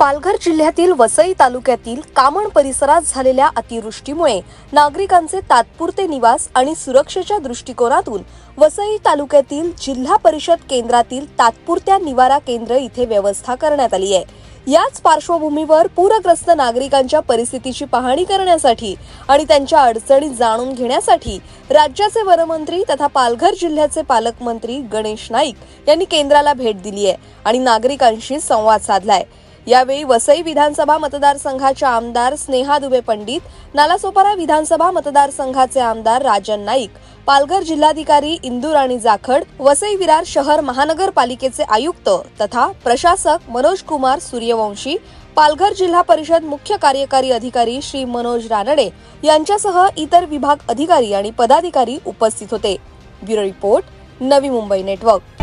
पालघर जिल्ह्यातील वसई तालुक्यातील कामण परिसरात झालेल्या अतिवृष्टीमुळे नागरिकांचे तात्पुरते निवास आणि सुरक्षेच्या दृष्टिकोनातून वसई तालुक्यातील जिल्हा परिषद केंद्रातील तात्पुरत्या निवारा केंद्र इथे व्यवस्था करण्यात आली आहे. याच पार्श्वभूमीवर पूरग्रस्त नागरिकांच्या परिस्थितीची पाहणी करण्यासाठी आणि त्यांच्या अडचणी जाणून घेण्यासाठी राज्याचे वनमंत्री तथा पालघर जिल्ह्याचे पालकमंत्री गणेश नाईक यांनी केंद्राला भेट दिली आहे आणि नागरिकांशी संवाद साधलाय. यावेळी वसई विधानसभा मतदारसंघाच्या आमदार स्नेहा दुबे पंडित नालासोपारा विधानसभा मतदारसंघाचे आमदार राजन नाईक पालघर जिल्हाधिकारी इंदुराणी जाखड वसई विरार शहर महानगरपालिकेचे आयुक्त तथा प्रशासक मनोज कुमार सूर्यवंशी पालघर जिल्हा परिषद मुख्य कार्यकारी अधिकारी श्री मनोज रानडे यांच्यासह इतर विभाग अधिकारी आणि पदाधिकारी उपस्थित होते. Bureau report Navi Mumbai network.